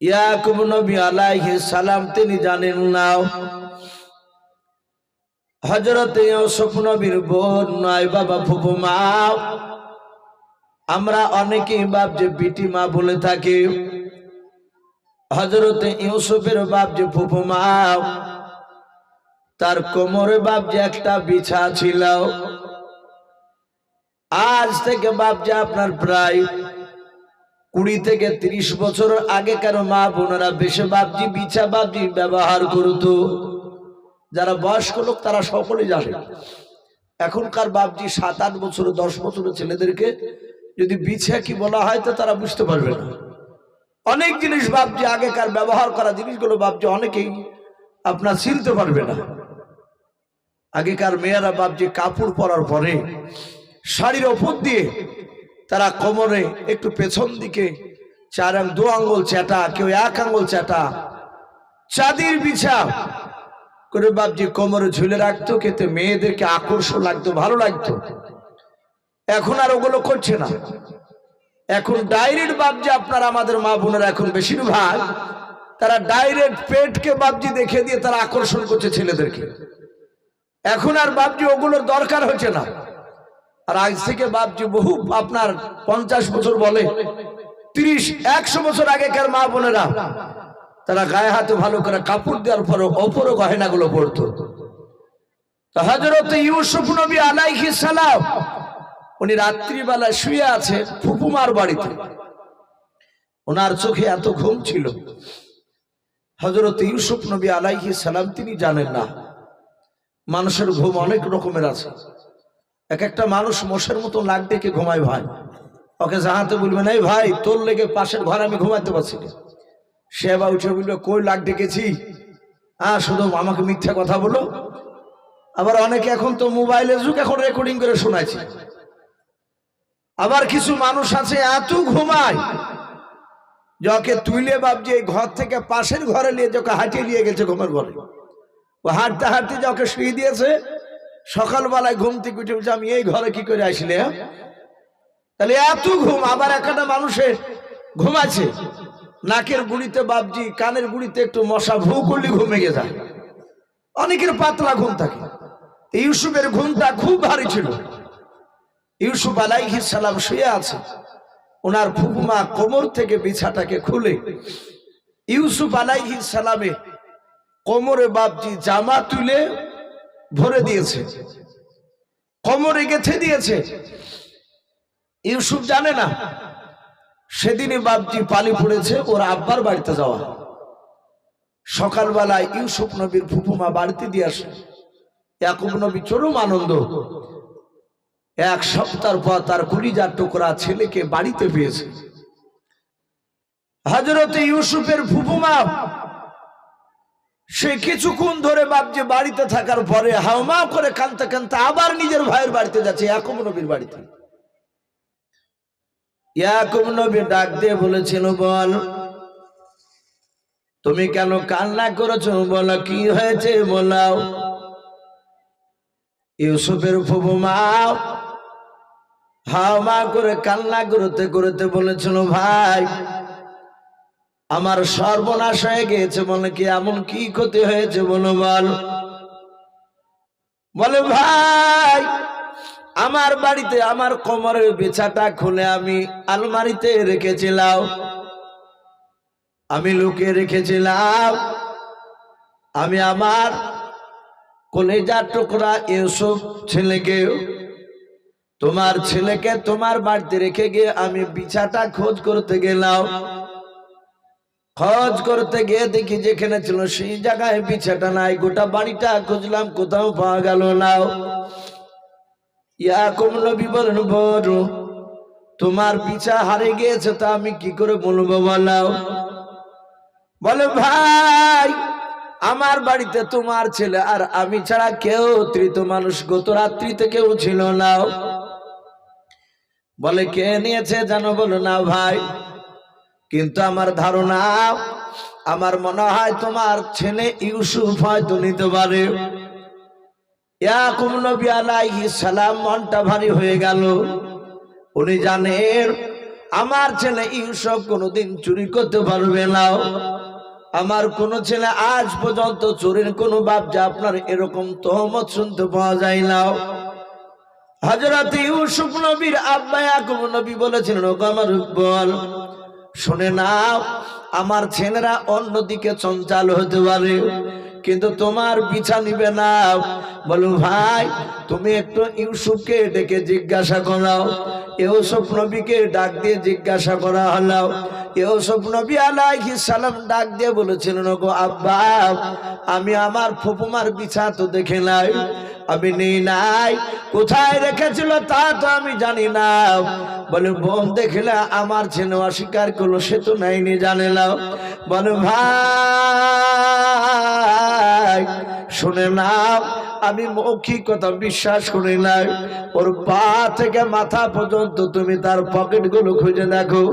ইয়াকুব নবী আলাইহিস সালাম, তিনি জানেন না হজরত ইউসুফ নবীর বোন নয় বাবা ফুফু মা। আমরা অনেকেই বাপ যে বিটি মা বলে থাকি হজরত ইউসুফের বাপ যে ফুফু মা, তার কোমরে বাপ যে একটা বিছা ছিল। আজ থেকে বাপ যে আপনার প্রায় কুড়ি থেকে ত্রিশ বছর আগেকার মা বোনেরা বেশি বাপজি বিছা বাপজি ব্যবহার করতো? যারা বয়স্ক লোক, তারা সকলে জানে। এখনকার বাপজি সাত আট বছর, দশ বছরের ছেলেদেরকে যদি বিছা কি বলা হয়, তো তারা বুঝতে পারবে না। অনেক জিনিস বাপজি আগেকার ব্যবহার করা জিনিসগুলো বাপজি অনেকেই আপনার চিনতে পারবে না। আগেকার মেয়েরা বাপজি কাপড় পরার পরে শাড়ির ওপর দিয়ে তারা কোমরে একটু পেছন দিকে, চার দু আঙ্গুল চাটা কেউ এক আঙ্গুল চাটা চাঁদির বিছা করে বাপজি কোমরে ঝুলে রাখতো খেতে মেয়েদেরকে আকর্ষণ লাগতো, ভালো লাগতো। এখন আর ওগুলো করছে না। এখন ডাইরেক্ট বাপজি, আপনার আমাদের মা বোনেরা এখন বেশিরভাগ, তারা ডাইরেক্ট পেটকে বাপজি দেখে দিয়ে তারা আকর্ষণ করছে ছেলেদেরকে। এখন আর বাপজি ওগুলোর দরকার হচ্ছে না। আর আজ থেকে বাপজি বহু আপনার পঞ্চাশ বছর বলে, তিরিশ, একশো বছর আগেকার মা বোনেরা, তারা গায়ে হাতে ভালো করে কাপড় দেওয়ার পরে অপরও গহেনাগুলো পড়তো হজরত ইউসুফ নবী আলাইহি সালাম, উনি রাত্রিবেলা শুয়ে আছে ফুপুমার বাড়িতে। ওনার চোখে এত ঘুম ছিল। হজরত ইউসুফ নবী আলাইহি সালাম, তিনি জানেন না, মানুষের ঘুম অনেক রকমের আছে। এক একটা মানুষ মোষের মতো লাগ ডেকে ঘুমায় ভাই? ওকে জাহাতে বলবেন এই ভাই, তোর লেগে পাশের ঘরে আমি ঘুমাতে পারছি না। সে আবার উঠে বলল কই লাগ ডেকেছি? হ্যাঁ শুধু আমাকে মিথ্যা কথা বলো। আবার অনেকে এখন তো মোবাইলের যুগ, এখন রেকর্ডিং করে শোনাচ্ছে আবার কিছু মানুষ আছে এত ঘুমায় যাকে তুইলে বাপজি, এই ঘর থেকে পাশের ঘরে নিয়ে যাকে হাঁটিয়ে নিয়ে গেছে ঘুমের ঘরে। ও হাঁটতে হাঁটতে যাকে শুয়ে দিয়েছে সকালবেলায় ঘুম থেকে উঠে উঠে আমি এই ঘরে কি করে আসলে হ্যাঁ? তাহলে এত ঘুম, আবার একটা মানুষের ঘুমাচ্ছে নাকের গুড়িতে বাপজি কানের গুড়িতে একটু মশা ভু করলে ঘুমে গে যায়। অনেকের পাতলা ঘুম থাকে। ইউসুফের ঘুমটা খুব ভারী ছিল। ইউসুফ আলাইহি সালাম শুয়ে আছে। ওনার ফুকুমা কোমর থেকে বিছাটাকে খুলে ইউসুফ আলাইহি সালামে কোমরে বাপজি জামা তুলে ভরে দিয়েছে। কোমরে গেথে দিয়েছে। ইউসুফ জানে না, সেদিনই বাপজি পালি পড়েছে ওর আব্বার বাড়িতে যাওয়া। সকালবেলায় ইউসুফ নবীর ফুপুমা বাড়িতে দিয়ে আসে। ইয়াকুব নবী চরম আনন্দ। এক সপ্তাহ পর তার কুড়িজার টুকরা ছেলেকে বাড়িতে পেয়েছে। হজরত ইউসুফের ফুপুমা সে কিছুক্ষণ ধরে বাপজি বাড়িতে থাকার পরে হাওমা করে কানতে কানতে আবার নিজের ভাইয়ের বাড়িতে যাচ্ছে, ইয়াকুব নবীর বাড়িতে। ইয়াকুব নবী ডাক দিয়ে বলেছিল, বল, তুমি কেন কান্না করেছ? বলো, কি হয়েছে? বলাও। ইউসুফের ফুবু মা হাও মা করে কান্না করতে করতে বলেছিল, ভাই আমার সর্বনাশ হয়ে গিয়েছে, বলে কি এমন কি ক্ষতি হয়েছে, বলো বল। বলে ভাই, আমার বাড়িতে, আমার কোমরের বেচাটা খুলে আমি আলমারিতে রেখেছিলাম। আমি লুকিয়ে রেখেছিলাম। আমি আমার কলেজার টুকরা ইউসুফ ছেলেকে, তোমার ছেলেকে তোমার বাড়িতে রেখে গিয়ে আমি বিছাটা খোঁজ করতে গেলাম। খোঁজ করতে গিয়ে দেখি যেখানে ছিল সেই জায়গায় বিছাটা নাই, গোটা বাড়িটা খুঁজলাম, কোথাও পাওয়া গেল না। ইয়াকুব নবী বলেন, বড়, তোমার পিছা হারে গিয়েছে, তা আমি কি করে বলব বলাও বলে, ভাই, আমার বাড়িতে তোমার ছেলে, আর আমি ছাড়া কেউ তৃত মানুষ গত রাত্রিতে কেউ ছিল না। বলে, কে নিয়েছে জানো বলো না ভাই? কিন্তু আমার ধারণা, আমার মনে হয় তোমার ছেলে ইউসুফ হয়তো নিতে পারে। সালাম মনটা ভারী হয়ে গেল। উনি জানেন, আমার ছেলে ইউসুফ কোনোদিন চুরি করতে পারবে না। আমার কোন ছেলে আজ পর্যন্ত চোরের কোনো বাপজা আপনার এরকম তহমত শুনতে পাওয়া যায় না। হজরত ইউসুফ নবীর আব্বা ইয়াকুব নবী বলেছিলেন, ওগো আমার বল শুনে নাও আমার ছেলেরা অন্যদিকে চঞ্চাল হতে পারে, কিন্তু তোমার পিছা নিবে না। বলো ভাই, তুমি একটু ইউসুফকে ডেকে জিজ্ঞাসা করাও। ইউসুফ নবীকে ডাক দিয়ে জিজ্ঞাসা করা হলো। ইউসুফ নবী আলাইহিস সালাম ডাক দিয়ে বলেছিলেন গো আব্বা, আমি আমার ফুপুমার বিছা তো দেখে নাই। আমি নেই নাই। কোথায় রেখেছিল তা তো আমি জানি না। বলে, বোন দেখলে আমার ছেন অস্বীকার করল, সে তো নাইনি জানে না। বলে, ভাই শুনে না আমি মৌখিক কথা বিশ্বাস করি নাই। ওর পা থেকে মাথা পর্যন্ত তুমি তার পকেটগুলো খুঁজে দেখো,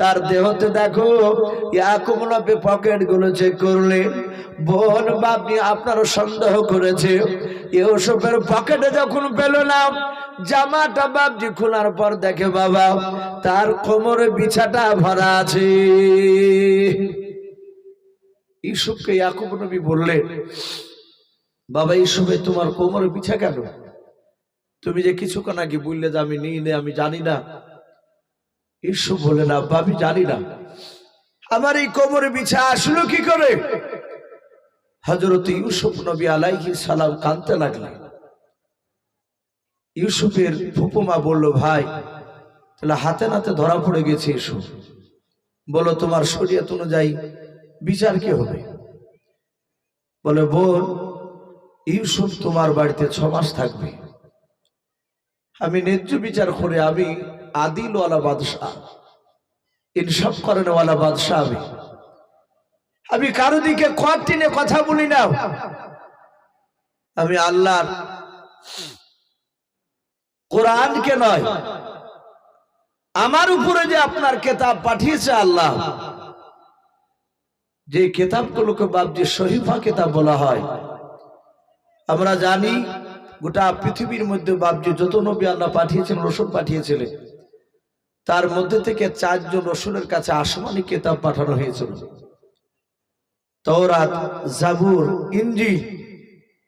তার দেহতে দেখো, ইয়াকুব নবী পকেটগুলো চেক করলে, বোন বাপনি আপনারও সন্দেহ করেছে। ইউসুফের পকেটে যখন পেল না, জামাটা বাপজি খোলার পর দেখে বাবা, তার কোমরে বিছাটা ভরা আছে। ইউসুফকে ইয়াকুব নবী বললেন বাবা ইউসুফে তোমার কোমরে পিছা কেন? তুমি যে কিছুক্ষণ আগে বললে যে আমি নিই আমি জানি না। ইউসুফ বলে না আমি জানি না। আমার এই কোমরে বিছা আসলো কি করে? হজরত ইউসুফ নবী আলাইহি সালাম কানতে লাগলেন। ইউসুফের ফুপুমা বলল, ভাই, তাহলে হাতে নাতে ধরা পড়ে গেছে ইউসুফ বলো, তোমার শরীয়ত অনুযায়ী বিচার কি হবে? বলে, বোন ইউসুফ তোমার বাড়িতে ছ মাস থাকবে। আমি ন্যায্য বিচার করে আমি আদিলওয়ালা বাদশাহ। ইনসাফ করেনওয়ালা বাদশাহ আমি। আমি কারও দিকে কট টিনে কথা বলি না। আমি আল্লাহর কোরআনকে নয়, আমার উপরে যে আপনার কেতাব পাঠিয়েছে আল্লাহ, যে কেতাবগুলোকে বাবজি শহীফা কেতাব বলা হয় আমরা জানি গোটা পৃথিবীর মধ্যে বাবজি যত নবী আল্লাহ পাঠিয়েছেন, রসুল পাঠিয়েছিলেন, তার মধ্যে থেকে চারজন রসুলের কাছে আসমানি কেতাব পাঠানো হয়েছিল। তওরাত, জাবুর ইঞ্জি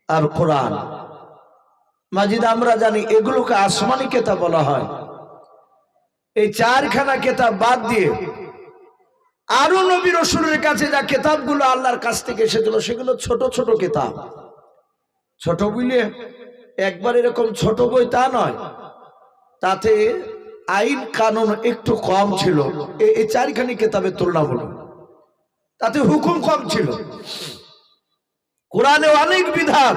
আর কোরআন। মাজিদ, আমরা জানি এগুলোকে আসমানি কেতাব বলা হয়। এই চারখানা কেতাব বাদ দিয়ে আরও নবী রসুলের কাছে যা কেতাবগুলো আল্লাহর কাছ থেকে এসেছিল, সেগুলো ছোট ছোট কেতাব। ছোট বুঝলে একবার এরকম ছোট বই তা নয়। তাতে আইন কানুন একটু কম ছিল। এই চারখানি কেতাবের তুলনামূলক তাতে হুকুম কম ছিল। কোরআনে অনেক বিধান।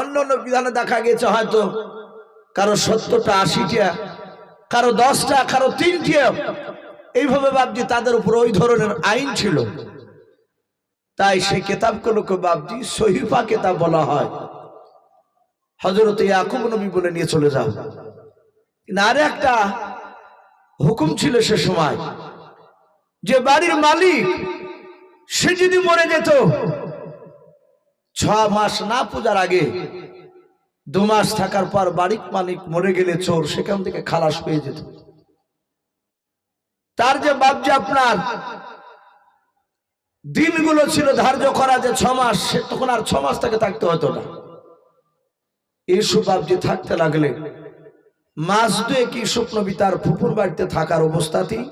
অন্য অন্য বিধানে দেখা গেছে হয়তো কারও সত্তরটা, আশিটা, কারও দশটা, কারও তিনটে। এইভাবে ভাবছি তাদের উপর ওই ধরনের আইন ছিল। তাই সেই কেতাবগুলোকে ভাবছি সহিফা কেতাব বলা হয়। হজরত ইয়াকুব নবী বলে নিয়ে চলে যাও। আর একটা হুকুম ছিল সে সময় যে বাড়ির মালিক, সে যদি মরে যেত, ছ মাস না পূজার আগে দু মাস থাকার পর বাড়ির মালিক মরে গেলে চোর সেখান থেকে খালাস পেয়ে যেত। তার যে বাপ যে আপনার দিনগুলো ছিল ধার্য করা যে ছমাস সে তখন আর ছ মাস তাকে থাকতে হতো না। ইসু বাপজি থাকতে লাগলে, মাস দুয়েক ইউসুফ নবী তার ফুপুর বাড়িতে থাকার অবস্থাতেই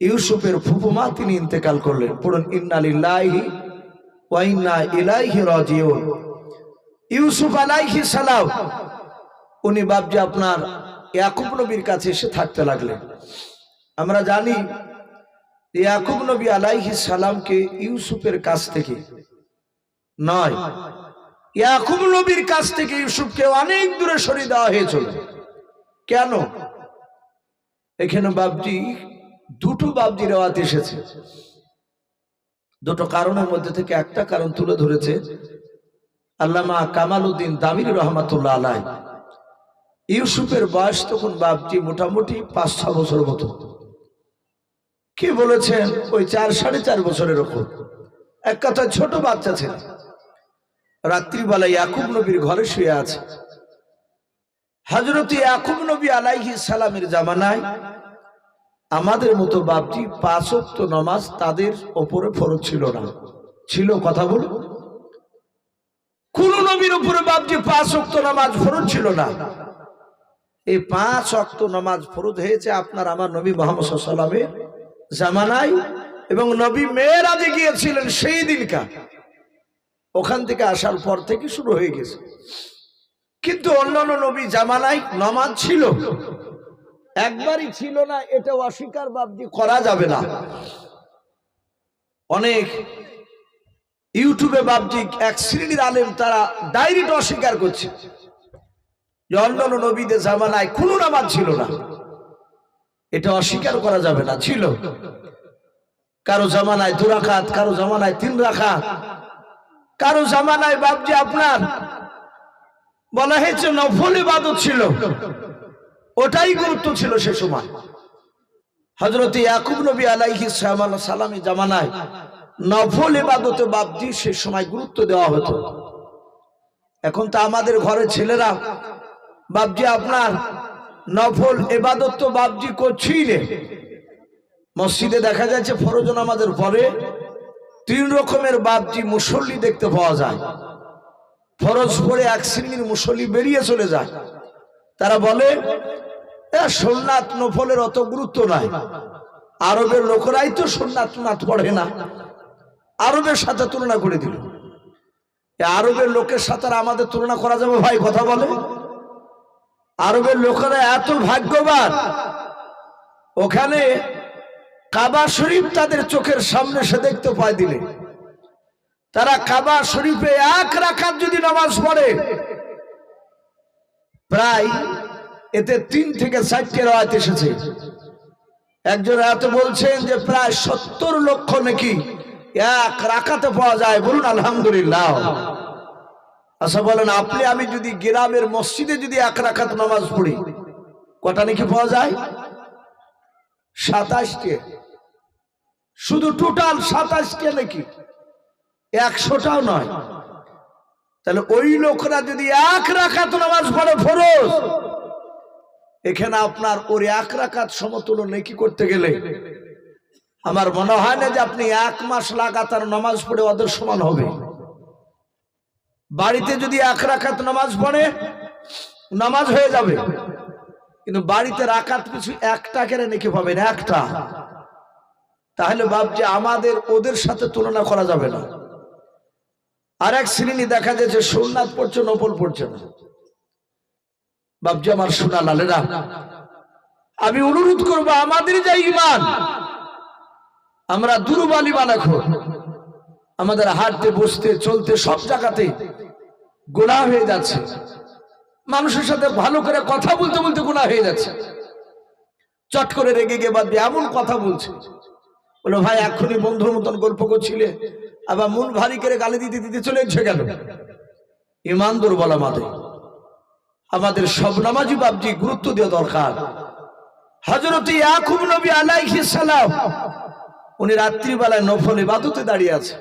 ইউসুফের ফুপুমা তিনি ইন্তেকাল করলেন। পড়ুন ইন্নালিল্লাহি ওয়া ইন্না ইলাইহি রাজিউন। ইউসুফ আলাইহি সালাম, উনি বাপজি আপনার ইয়াকুব নবীর কাছে এসে থাকতে লাগলেন। আমরা জানি ইয়াকুব নবী আলাইহি সালামকে ইউসুফের কাছ থেকে নয়। ইয়াকুব নবীর কাছ থেকে ইউসুফকে অনেক দূরে সরিয়ে দেওয়া হয়েছিল। কেন? এখানে বাবজি দুটো বাবজি রেওয়াত এসেছে। দুটো কারণের মধ্যে থেকে একটা কারণ তুলে ধরেছে আল্লামা কামাল উদ্দিন দামির রহমাতুল্লাহ আলাই ইউসুফের বয়স তখন বাপজি মোটামুটি পাঁচ ছ বছর মতো। কি বলেছেন? ওই চার, সাড়ে চার বছরের ওপর। এক কথা, ছোট বাচ্চা ছিল। রাত্রিবেলা ইয়াকুব নবীর ঘরে শুয়ে আছে। হজরত ইয়াকুব নবী আলাইহি সালামের জামানায় আমাদের মতো বাপটি পাঁচ ওয়াক্ত নামাজ তাদের ওপরে ফরজ ছিল না। ছিল, কথা বলুন। কোন নবীর উপরে বাপটি পাঁচ ওয়াক্ত নামাজ ফরজ ছিল না। এই পাঁচ অক্ত নামাজ ফরজ হয়েছে আপনার, আমার নবী মোহাম্মদ সাল্লামের জামানায় এবং নবী মেয়েরাজে গিয়েছিলেন সেই দিনকা ওখান থেকে আসার পর থেকে শুরু হয়ে গেছে। কিন্তু অন্যান্য নবী জামানায় নমাজ ছিল, একবারই ছিল না এটা অস্বীকার বাবদি করা যাবে না। অনেক ইউটিউবে বাবজি এক শ্রেণির আলেম, তারা ডাইরেক্ট অস্বীকার করছে যে অন্যান্য নবীদের জামানায় কোনো নামাজ ছিল না। এটা অস্বীকার করা যাবে না, ছিল। কারও জামানায় দু রাখাত, কারও জামানায় তিন রাখাত। কারও জামানায় বাবজি আপনার, বলা হয়েছে নফল ইবাদত ছিল। ওটাই গুরুত্ব ছিল সে সময়। হজরত ইয়াকুব নবী আলাইহি সালামী জামানায় নফল ইবাদতে বাবজি সে সময় গুরুত্ব দেওয়া হতো। এখন তো আমাদের ঘরে ছেলেরা বাবজি আপনার নফল এবাদত তো করছেই রে মসজিদে দেখা যাচ্ছে ফরজ নামাজের পরে তিন রকমের বাবজি মুসল্লি দেখতে পাওয়া যায়। ফরজ পরে এক শ্রেণির মুসল্লি বেরিয়ে চলে যায়। তারা বলে "এ, সোননাথ নফলের অত গুরুত্ব নাই। আরবের লোকেরাই তো সোননাথ নাথ পড়ে না। আরবের সাথে তুলনা করে দিল। আরবের লোকের সাথে আমাদের তুলনা করা যাবে ভাই কথা বলে? আরবের লোকেরা এত ভাগ্যবান। ওখানে কাবা শরীফ তাদের চোখের সামনে সে দেখতে পায় দিলে। তারা কাবা শরীফে এক রাখার যদি নামাজ পড়ে, প্রায় এতে তিন থেকে চারটে রাত এসেছে। একজন এত বলছেন যে প্রায় সত্তর লক্ষ নাকি এক রাখাতে পাওয়া যায়। বলুন, আলহামদুলিল্লাহ। আচ্ছা বলেন, আপনি, আমি যদি গ্রামের মসজিদে যদি এক রাখাত নামাজ পড়ি, কটা নাকি পাওয়া যায়? সাতাশটে। শুধু টোটাল সাতাশটে নাকি? একশোটাও নয়। তাহলে ওই লোকরা যদি এক রাখাত নামাজ পড়ে ফরজ, এখানে আপনার ওর এক রাখাত সমতুল্য নেকি করতে গেলে? আমার মনে হয় না যে আপনি এক মাস লাগাতার নামাজ পড়ে ওদের সমান হবে। বাড়িতে যদি এক রাখাত নামাজ পড়ে নামাজ হয়ে যাবে। কিন্তু বাড়িতে রাখাত কিছু একটা কেড়ে নাকি পাবেন একটা। তাহলে ভাবছে আমাদের ওদের সাথে তুলনা করা যাবে না। আর এক শ্রেণি দেখা যাচ্ছে সোমনাথ পড়ছে নপল পড়ছে না। বাবজি আমার সোনা লালেরা। আমি অনুরোধ করব আমাদের যে ইমান। আমরা দুর্বলী বানাখো। আমাদের হাঁটতে, বসতে, চলতে সব জায়গাতে গোড়া হয়ে যাচ্ছে। মানুষের সাথে ভালো করে কথা বলতে বলতে গোড়া হয়ে যাচ্ছে। চট করে রেগে গে বাদ দিয়ে এমন কথা বলছে। বলো, ভাই এখনই বন্ধুর মতন গল্প করছিলে, আবার মন ভারী করে গালি দিতে দিতে চলে গেল। ইমান দুর্বল আমাদের। আমাদের সব নামাজি বাবজি গুরুত্ব দেওয়া দরকার। হজরত ইয়াকুব নবী আলাইহিস সালাম, উনি রাত্রিবেলায় নফল ইবাদতে দাঁড়িয়ে আছে।